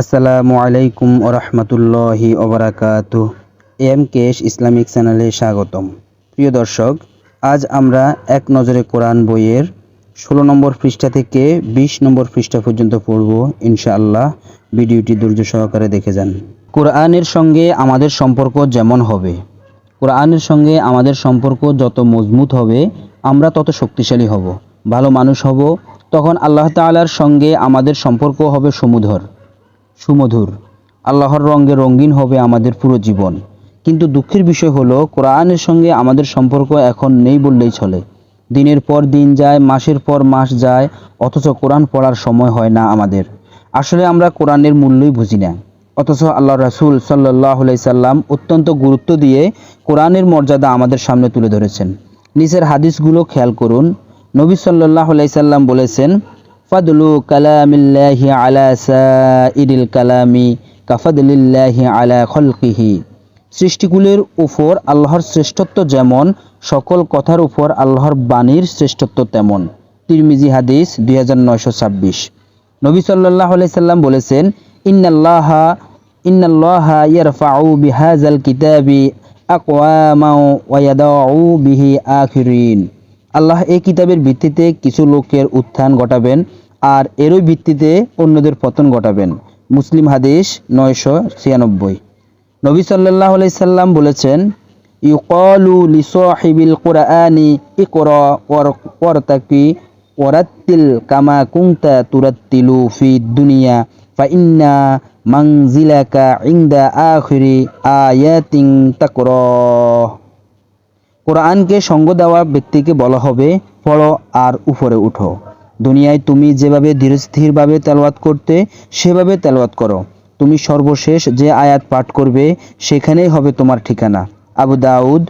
আসসালামু আলাইকুম ওরহমতুল্লাহি ওবরাকাত এম কেশ ইসলামিক চ্যানেলে স্বাগতম। প্রিয় দর্শক, আজ আমরা এক নজরে কোরআন বইয়ের ষোলো নম্বর পৃষ্ঠা থেকে বিশ নম্বর পৃষ্ঠা পর্যন্ত পড়ব। ইনশাআল্লাহ ভিডিওটি ধৈর্য সহকারে দেখে যান। কোরআনের সঙ্গে আমাদের সম্পর্ক যেমন হবে, কোরআনের সঙ্গে আমাদের সম্পর্ক যত মজবুত হবে, আমরা তত শক্তিশালী হব, ভালো মানুষ হব। তখন আল্লাহ তাআলার সঙ্গে আমাদের সম্পর্ক হবে সমুধর। সুমধুর। আল্লাহর রঙে রঙিন হবে আমাদের পুরো জীবন। কিন্তু দুঃখের বিষয় হলো, কোরআনের সঙ্গে আমাদের সম্পর্ক এখন নেই বললেই চলে। দিনের পর দিন যায়, মাসের পর মাস যায়, অথচ কোরআন পড়ার সময় হয় না আমাদের। আসলে আমরা কোরআনের মূল্যই বুঝি না। অথচ আল্লাহ রাসূল সাল্লাহ সাল্লাম অত্যন্ত গুরুত্ব দিয়ে কোরআনের মর্যাদা আমাদের সামনে তুলে ধরেছেন। নিচের হাদিসগুলো খেয়াল করুন। নবী সাল্লাহ সাল্লাম বলেছেন ফাদলু কালামিল্লাহি আলা সাইরিল কালামি, কাফাদলিল্লাহি আলা খলকিহি। সৃষ্টিগুলির উপর আল্লাহর শ্রেষ্ঠত্ব যেমন, সকল কথার উপর আল্লাহর বাণীর শ্রেষ্ঠত্ব তেমন। তিরমিজি হাদিস দুই হাজার নয়শো ছাব্বিশ। নবী সাল্লাহ সাল্লাম বলেছেন, ইন্নাল্লাহা ইন্নাল্লাহা ইয়ারফাউ বিহাজাল কিতাবি আকওয়ামাও ওয়াদাউ বিহি আখিরিন। আল্লাহ এই কিতাবের ভিত্তিতে কিছু লোকের উত্থান ঘটাবেন আর এরই ভিত্তিতে অন্যদের পতন ঘটাবেন। মুসলিম হাদিস নয়শো ছিয়ানব্বই। নবী সাল্লাহ সাল্লাম বলেছেন, ইউকলু লিসাহিবিল কোরআনি ইকরা ওয়ারতাকি ওয়ারাত্তিল কামা কুংতা তুরাত্তিলু ফি দুনিয়া, ফাইন্না মাংজিলাকা ইংদা আখিরি আয়াতিং তাকরাহ কোরআনকে সঙ্গ দেওয়া ব্যক্তিকে বলা হবে, পড়ো আর উপরে উঠো। দুনিয়ায় তুমি যেভাবে ধীরস্থিরভাবে তেলাওয়াত করতে, সেভাবে তেলাওয়াত করো। তুমি সর্বশেষ যে আয়াত পাঠ করবে, সেখানেই হবে তোমার ঠিকানা। আবু দাউদ,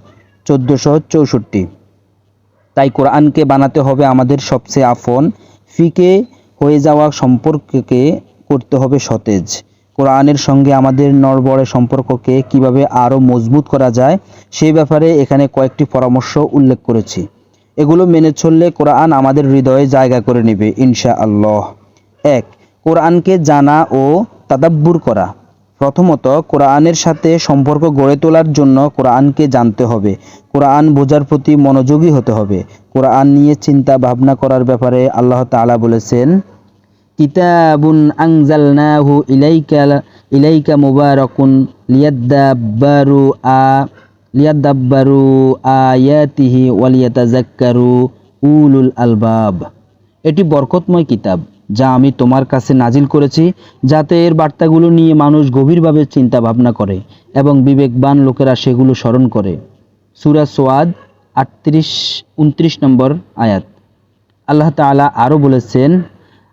চোদ্দোশো চৌষট্টি। তাই কোরআনকে বানাতে হবে আমাদের সবচেয়ে আফন ফিকে হয়ে যাওয়া সম্পর্ককে করতে হবে সতেজ। কোরআনের সঙ্গে আমাদের নড়বড়ে সম্পর্ককে কীভাবে আরও মজবুত করা যায়, সেই ব্যাপারে এখানে কয়েকটি পরামর্শ উল্লেখ করেছি। এগুলো মেনে চললে কোরআন আমাদের হৃদয়ে জায়গা করে নেবে ইনশা আল্লাহ এক, কোরআনকে জানা ও তাদাব্বুর করা। প্রথমত, কোরআনের সাথে সম্পর্ক গড়ে তোলার জন্য কোরআনকে জানতে হবে। কোরআন বোঝার প্রতি মনোযোগী হতে হবে। কোরআন নিয়ে চিন্তা ভাবনা করার ব্যাপারে আল্লাহ তাআলা বলেছেন কিতাবুন আনজালনাহু ইলাইকা ইলাইকা মুবারাকুন লিয়াদ্দাব্বারু আ লিয়াদ্দাব্বারু আয়াতিহি ওয়ালিয়াতাযাক্কারু উলুল আলবাব। এটি বরকতময় কিতাব যা আমি তোমার কাছে নাজিল করেছি যাতে এর বার্তাগুলো নিয়ে মানুষ গভীরভাবে চিন্তা ভাবনা করে এবং বিবেকবান লোকেরা সেগুলো স্মরণ করে। সুরা সোয়াদ আটত্রিশ, উনত্রিশ নম্বর আয়াত। আল্লাহ তাআলা আরও বলেছেন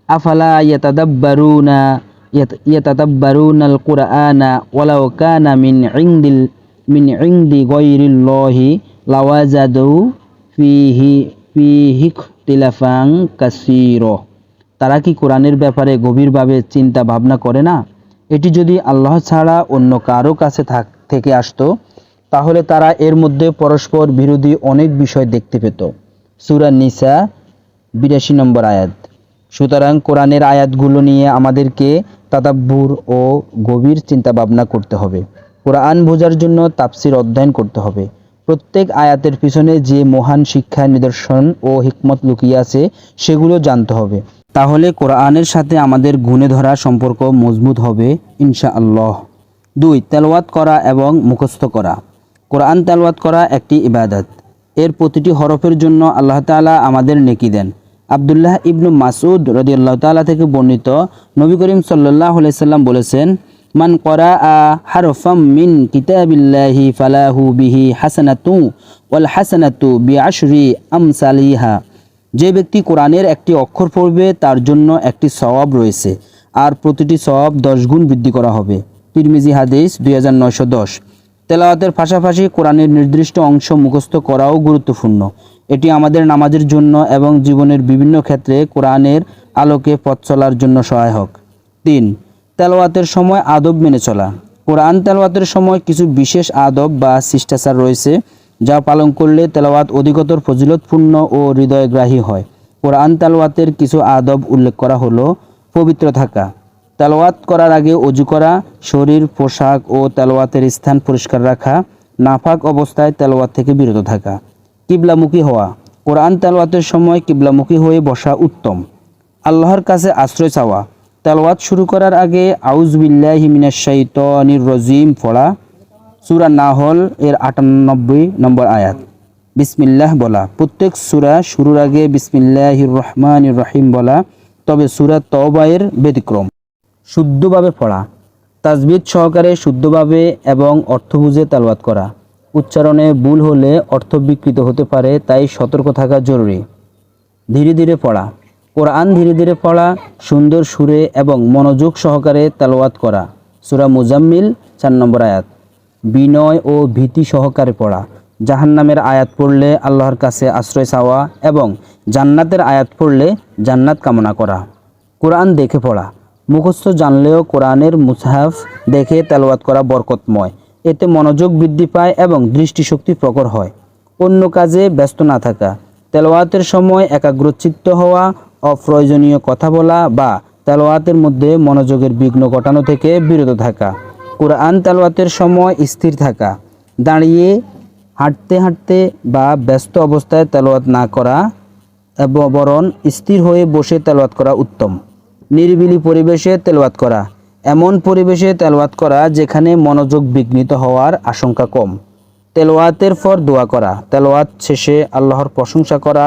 আফালা ইয়াতাদাব্বারুনা ইয়াতাদাব্বারুনাল কুরআনা ওয়ালাউ কানা মিন ইনদিল, মিন ইনদি গায়রিল্লাহি লাওয়াজাদু ফিহি ফিহি ইখতিলাফান কাসীরা। তারা কি কোরআনের ব্যাপারে গভীরভাবে চিন্তা ভাবনা করে না? এটি যদি আল্লাহ ছাড়া অন্য কারও কাছে থাক, থেকে আসতো, তাহলে তারা এর মধ্যে পরস্পর বিরোধী অনেক বিষয় দেখতে পেত। সুরা নিসা, বিরাশি নম্বর আয়াত। সুতরাং কোরআনের আয়াতগুলো নিয়ে আমাদেরকে তাদাব্বুর ও গভীর চিন্তা ভাবনা করতে হবে। কোরআন বোঝার জন্য তাপসির অধ্যয়ন করতে হবে। প্রত্যেক আয়াতের পিছনে যে মহান শিক্ষা, নিদর্শন ও হিকমত লুকিয়ে আছে, সেগুলো জানতে হবে। তাহলে কোরআনের সাথে আমাদের গুণে ধরা সম্পর্ক মজবুত হবে ইনশা আল্লাহ দুই, তেলাওয়াত করা এবং মুখস্থ করা। কোরআন তেলাওয়াত করা একটি ইবাদত। এর প্রতিটি হরফের জন্য আল্লাহ তাআলা আমাদের নেকি দেন। আবদুল্লাহ ইবনু মাসুদ রদিয়াল্লাহ তাআলা থেকে বর্ণিত নবী করিম সাল্লাহ সাল্লাম বলেছেন, মান করা আ হারফাম মিন কিতাবিল্লাহি ফালাহু বিহি হাসানাতু ওয়াল হাসানাতু বিআশরি আমসালিহা। যে ব্যক্তি কোরআনের একটি অক্ষর পড়বে, তার জন্য একটি সওয়াব রয়েছে, আর প্রতিটি সওয়াব গুণ বৃদ্ধি করা হবে। তিরমিজি হাদিস দুই হাজার নয়শো দশ। তেলাওয়াতের পাশাপাশি কোরআনের নির্দিষ্ট অংশ মুখস্থ করাও গুরুত্বপূর্ণ। এটি আমাদের নামাজের জন্য এবং জীবনের বিভিন্ন ক্ষেত্রে কোরআনের আলোকে পথ চলার জন্য সহায়ক। তিন, তেলাওয়াতের সময় আদব মেনে চলা। কোরআন তেলাওয়াতের সময় কিছু বিশেষ আদব বা শিষ্টাচার রয়েছে যা পালন করলে তেলাওয়াত অধিকতর ফজিলতপূর্ণ ও হৃদয়গ্রাহী হয়। কোরআন তেলাওয়াতের কিছু আদব উল্লেখ করা হলো, পবিত্র থাকা। তেলাওয়াত করার আগে অজু করা, শরীর, পোশাক ও তেলাওয়াতের স্থান পরিষ্কার রাখা, নাফাক অবস্থায় তেলাওয়াত থেকে বিরত থাকা। কিবলামুখী হওয়া। কোরআন তেলাওয়াতের সময় কিবলামুখী হয়ে বসা উত্তম। আল্লাহর কাছে আশ্রয় চাওয়া। তেলাওয়াত শুরু করার আগে আউজবিল্লাহি মিনাশ শাইতানির রজিম পড়া। সূরা নাহল এর আটানব্বই নম্বর আয়াত। বিসমিল্লাহ বলা। প্রত্যেক সূরা শুরুর আগে বিসমিল্লাহির রহমানির রহিম বলা, তবে সূরা তওবায়ের ব্যতিক্রম। শুদ্ধভাবে পড়া। তাজবিদ সহকারে শুদ্ধভাবে এবং অর্থ বুঝে তালওয়াত করা। উচ্চারণে ভুল হলে অর্থ বিকৃত হতে পারে, তাই সতর্ক থাকা জরুরি। ধীরে ধীরে পড়া। কোরআন ধীরে ধীরে পড়া, সুন্দর সুরে এবং মনোযোগ সহকারে তালওয়াত করা। সুরা মুজাম্মিল, চার নম্বর আয়াত। বিনয় ও ভীতি সহকারে পড়া। জাহান্নামের আয়াত পড়লে আল্লাহর কাছে আশ্রয় চাওয়া এবং জান্নাতের আয়াত পড়লে জান্নাত কামনা করা। কোরআন দেখে পড়া। মুখস্থ জানলেও কোরআনের মুসাহাফ দেখে তেলাওয়াত করা বরকতময়। এতে মনোযোগ বৃদ্ধি পায় এবং দৃষ্টিশক্তি প্রকর হয়। অন্য কাজে ব্যস্ত না থাকা, তেলাওয়াতের সময় একাগ্রচিত্ত হওয়া, অপ্রয়োজনীয় কথা বলা বা তেলাওয়াতের মধ্যে মনোযোগের বিঘ্ন ঘটানো থেকে বিরত থাকা। কোরআন তেলাওয়াতের সময় স্থির থাকা, দাঁড়িয়ে হাঁটতে হাঁটতে বা ব্যস্ত অবস্থায় তেলোয়াত না করা এবং বরং স্থির হয়ে বসে তেলোয়াত করা উত্তম। নিরিবিলি পরিবেশে তেলোয়াত করা এমন পরিবেশে তেলাওয়াত করা যেখানে মনোযোগ বিঘ্নিত হওয়ার আশঙ্কা কম। তেলাওয়াতের পর দোয়া করা, তেলাওয়াত শেষে আল্লাহর প্রশংসা করা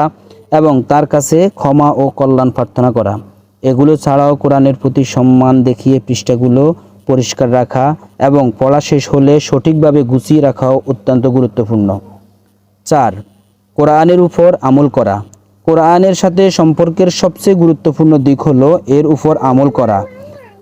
এবং তার কাছে ক্ষমা ও কল্যাণ প্রার্থনা করা। এগুলো ছাড়াও কোরআনের প্রতি সম্মান দেখিয়ে পৃষ্ঠাগুলো পরিষ্কার রাখা এবং পড়া শেষ হলে সঠিকভাবে গুছিয়ে রাখাও অত্যন্ত গুরুত্বপূর্ণ। চার, কোরআনের উপর আমল করা। কোরআনের সাথে সম্পর্কের সবচেয়ে গুরুত্বপূর্ণ দিক হলো এর উপর আমল করা।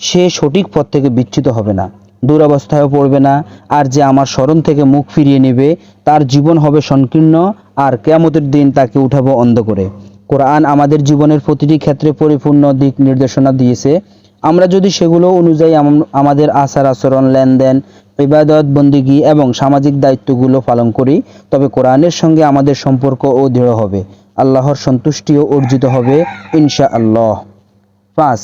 সে সঠিক পথ থেকে বিচ্যুত হবে না, দুরবস্থায়ও পড়বে না, আর যে আমার স্মরণ থেকে মুখ ফিরিয়ে নেবে, তার জীবন হবে সংকীর্ণ, আর কেয়ামতের দিন তাকে উঠাবো অন্ধ করে কোরআন আমাদের জীবনের প্রতিটি ক্ষেত্রে পরিপূর্ণ দিক নির্দেশনা দিয়েছে। আমরা যদি সেগুলো অনুযায়ী আমাদের আচার আচরণ, লেনদেন, ইবাদত, বন্দিগি এবং সামাজিক দায়িত্বগুলো পালন করি, তবে কোরআনের সঙ্গে আমাদের সম্পর্ক ও দৃঢ় হবে। আল্লাহর সন্তুষ্টিও অর্জিত হবে ইনশা আল্লাহ পাঁচ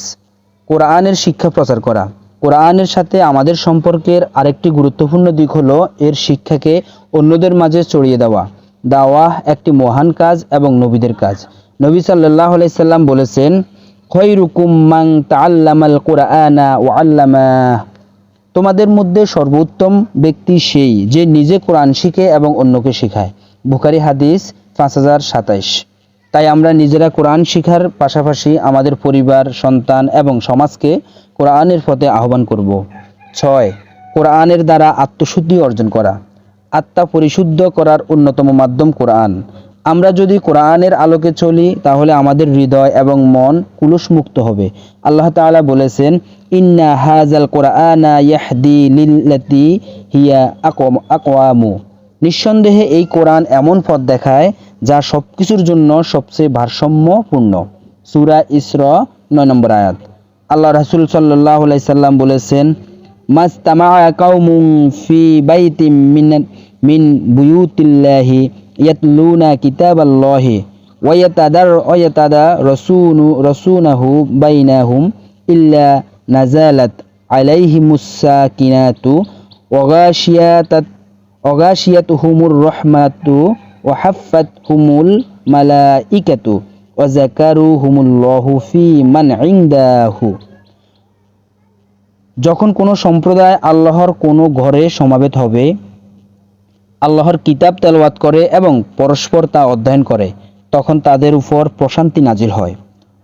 কোরআনের শিক্ষা প্রচার করা। কোরআনের সাথে আমাদের সম্পর্কের আরেকটি গুরুত্বপূর্ণ দিক হলো এর শিক্ষাকে অন্যদের মাঝে ছড়িয়ে দেওয়া। দাওয়াহ একটি মহান কাজ এবং নবীদের কাজ। নবী সাল্লাহ আলাইসাল্লাম বলেছেন, খৈরুকুম মাং তাআল্লামাল কোরআনা ও আল্লামাহ। তোমাদের মধ্যে সর্বোত্তম ব্যক্তি সেই যে নিজে কোরআন শিখে এবং অন্যকে শেখায়। বুখারি হাদিস পাঁচ হাজার সাতাইশ। তাই আমরা নিজেরা কোরআন শিখার পাশাপাশি আমাদের পরিবার, সন্তান এবং সমাজকে কোরআনের পথে আহ্বান করব। ছয়, কোরআনের দ্বারা আত্মশুদ্ধি অর্জন করা। আত্মা পরিশুদ্ধ করার অন্যতম মাধ্যম কোরআন। আমরা যদি কোরআনের আলোকে চলি, তাহলে আমাদের হৃদয় এবং মন কুলুষমুক্ত হবে। আল্লাহ তাআলা বলেছেন, ইন্না হাজাল কোরআনা ইয়াহদি লিল্লাতি হিয়া আকওয়াম। নিঃসন্দেহে এই কোরআন এমন পথ দেখায় যা সবকিছুর জন্য সবচেয়ে ভারসাম্যপূর্ণ। সূরা ইসরা নয় নম্বর আয়াত। আল্লাহ রাসূল আলাইহি সাল্লাম বলেছেন মাস্তামা'a কাউমুন ফি বাইতিম মিন বুয়ুতিল্লাহি বাইনাহুম ইল্লা নাজালাত ওয়া গাশিয়াতাত অগাশিয়াতুহুমুর রহমাতু ওয়া হাফাতহুমুল মালাইকাতু ওয়া যাকারুহুমুল্লাহু ফি মান ইনদাহু। যখন কোনো সম্প্রদায় আল্লাহর কোনো ঘরে সমাবেত হবে, আল্লাহর কিতাব তেলাওয়াত করে এবং পরস্পর তা অধ্যয়ন করে, তখন তাদের উপর প্রশান্তি নাজিল হয়।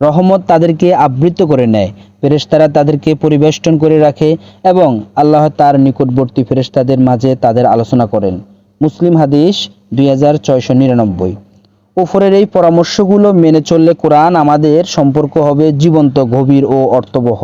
রহমত তাদেরকে আবৃত করে নেয়। ফেরেশতারা তাদেরকে পরিবেষ্টন করে রাখে এবং আল্লাহ তার নিকটবর্তী ফেরেশতাদের মাঝে তাদের আলোচনা করেন। মুসলিম হাদিস দুই হাজার ছয়শো এই পরামর্শগুলো মেনে চললে কোরআন আমাদের সম্পর্ক হবে জীবন্ত, গভীর ও অর্থবহ।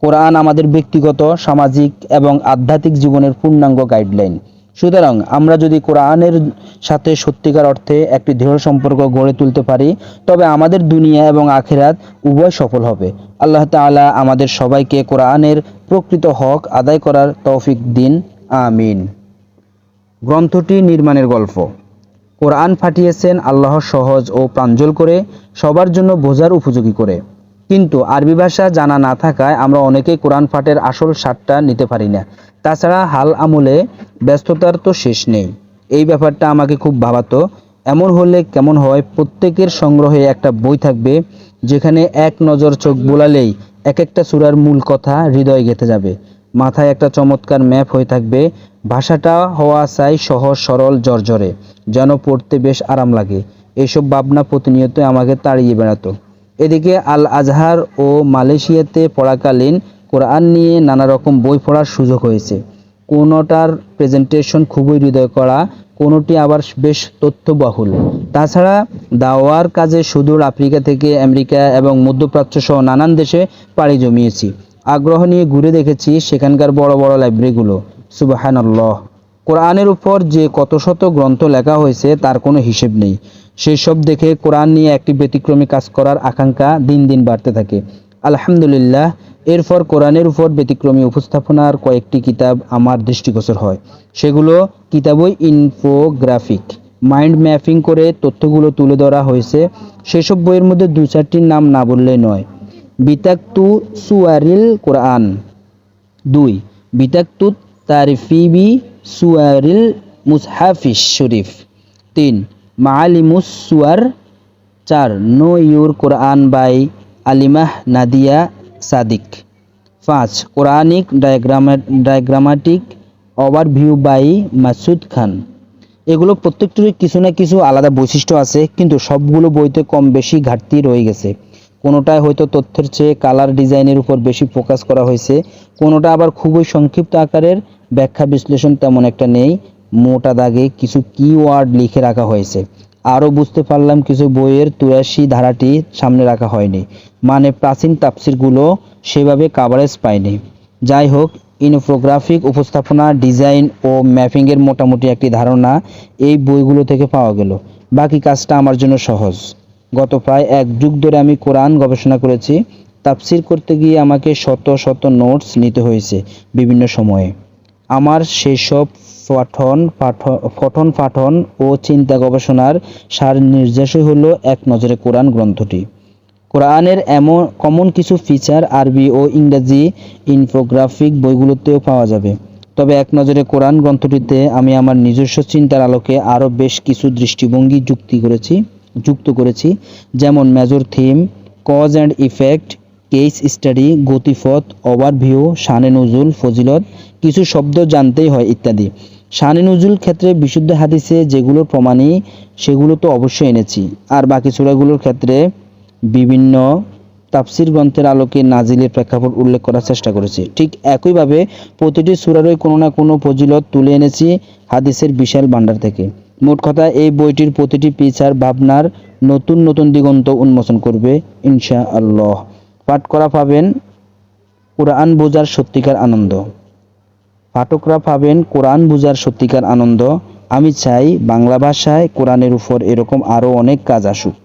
কোরআন আমাদের ব্যক্তিগত, সামাজিক এবং আধ্যাত্মিক জীবনের পূর্ণাঙ্গ গাইডলাইন সুতরাং আমরা যদি কোরআনের সাথে সত্যিকার অর্থে একটি দৃঢ় সম্পর্ক গড়ে তুলতে পারি, তবে আমাদের দুনিয়া এবং আখেরাত উভয় সফল হবে। আল্লাহ তাআলা আমাদের সবাইকে কোরআনের প্রকৃত হক আদায় করার তৌফিক দিন। আমিন। গ্রন্থটি নির্মাণের গল্প। কোরআন ফাটিয়েছেন আল্লাহ সহজ ও প্রাঞ্জল করে, সবার জন্য বোঝার উপযোগী করে। কিন্তু আরবি ভাষা জানা না থাকায় আমরা অনেকেই কোরআন পাঠের আসল স্বাদটা নিতে পারি না। তাছাড়া হাল আমলে ব্যস্ততার তো শেষ নেই। এই ব্যাপারটা আমাকে খুব ভাবাতো। এমন হলে কেমন হয়, প্রত্যেকের সংগ্রহে একটা বই থাকবে, যেখানে এক নজর চোখ বোলালেই এক একটা সূরার মূল কথা হৃদয়ে গেঁথে যাবে। মাথায় একটা চমৎকার ম্যাপ হয়ে থাকবে, ভাষাটা হওয়া চাই সহজ, সরল, জর্জরে, যেন পড়তে বেশ আরাম লাগে। এসব ভাবনা প্রতিনিয়ত আমাকে তাড়িয়ে বেড়াতো। এদিকে আল আজহার ও মালয়েশিয়াতে পড়াকালীন কোরআন নিয়ে নানা রকম বই পড়ার সুযোগ হয়েছে। কোনোটার প্রেজেন্টেশন খুবই হৃদয় করা কোনোটি আবার বেশ তথ্যবহুল। তাছাড়া দাওয়ার কাজে সুদূর আফ্রিকা থেকে আমেরিকা এবং মধ্যপ্রাচ্য সহ নানান দেশে পাড়ি জমিয়েছি। আগ্রহ নিয়ে ঘুরে দেখেছি সেখানকার বড় বড় লাইব্রেরিগুলো সুবাহানাল্লাহ। কোরআনের উপর যে কত শত গ্রন্থ লেখা হয়েছে তার কোনো হিসেব নেই। সেই সব দেখে কোরআন নিয়ে একটি ব্যতিক্রমী কাজ করার আকাঙ্ক্ষা দিন দিন বাড়তে থাকে। আলহামদুলিল্লাহ, এরপর কোরআনের উপর ব্যতিক্রমী উপস্থাপনার কয়েকটি কিতাব আমার দৃষ্টিগোচর হয়। সেগুলো কিতাবই ইনফোগ্রাফিক, মাইন্ড ম্যাপিং করে তথ্যগুলো তুলে ধরা হয়েছে। সেসব বইয়ের মধ্যে দু চারটির নাম না বললেই নয়। বিতাক্তু সুয়ারিল কোরআন। দুই বিতাক্তু তারিফিবি সুয়ারিল মুসহাফিস শরীফ। তিন মাআলিমুস সুয়ার, চার know your Quran by আলিমাহ Nadia Sadiq. পাঁচ, Quranic ডায়াগ্রামা diagrammatic overview by Masud Khan. এগুলো প্রত্যেকটির কিছু না কিছু আলাদা বৈশিষ্ট্য আছে, কিন্তু সবগুলো বইতে কম বেশি ঘাটতি রয়ে গেছে। কোনোটায় হয়তো তথ্যের চেয়ে কালার ডিজাইনের উপর বেশি ফোকাস করা হয়েছে, কোনোটা আবার খুবই সংক্ষিপ্ত আকারের ব্যাখ্যা বিশ্লেষণ তেমন একটা নেই। মোটা দাগে কিছু কিওয়ার্ড লিখে রাখা হয়েছে। আরও বুঝতে পারলাম কিছু বইয়ের তুরাশি ধারাটি সামনে রাখা হয়নি। মানে প্রাচীন তাপসিরগুলো সেভাবে কাভারেজ পায়নি। যাই হোক ইনফোগ্রাফিক উপস্থাপনা ডিজাইন ও ম্যাপিংয়ের মোটামুটি একটি ধারণা এই বইগুলো থেকে পাওয়া গেল। বাকি কাজটা আমার জন্য সহজ। গত প্রায় এক যুগ ধরে আমি কোরআন গবেষণা করেছি। তাফসির করতে গিয়ে আমাকে শত শত নোটস নিতে হয়েছে বিভিন্ন সময়ে। আমার সেসব পঠন, পাঠ, পঠন, পাঠন ও চিন্তা গবেষণার সার নির্দেশই হলো এক নজরে কোরআন গ্রন্থটি। কোরআনের এমন কমন কিছু ফিচার আরবি ও ইংরেজি ইনফোগ্রাফিক বইগুলোতেও পাওয়া যাবে। তবে এক নজরে কোরআন গ্রন্থটিতে আমি আমার নিজস্ব চিন্তার আলোকে আরও বেশ কিছু দৃষ্টিভঙ্গি যুক্তি করেছি, যুক্ত করেছি, যেমন major theme cause and effect case study গতিপথ ওভারভিউ শানে নজুল ফজিলত, কিছু শব্দ জানতেই হয় ইত্যাদি। শানে নজুল ক্ষেত্রে বিশুদ্ধ হাদিসে যেগুলো প্রমাণী সেগুলো তো অবশ্যই এনেছি। আর বাকি সূরাগুলোর ক্ষেত্রে বিভিন্ন তাফসির গ্রন্থের আলোকে নাজিলের প্রেক্ষাপট উল্লেখ করার চেষ্টা করেছি। ঠিক একইভাবে প্রতিটি সূরারই কোনো না কোনো ফজিলত তুলে এনেছি হাদিসের বিশাল ভাণ্ডার থেকে। মোট কথা, এই বইটির প্রতিটি পিছার ভাবনার নতুন নতুন দিগন্ত উন্মোচন করবে ইনশা আল্লাহ পাঠ করা পাবেন কোরআন বোঝার সত্যিকার আনন্দ। পাঠকরা পাবেন কোরআন বুঝার সত্যিকার আনন্দ। আমি চাই বাংলা ভাষায় কোরআনের উপর এরকম আরও অনেক কাজ আসুক।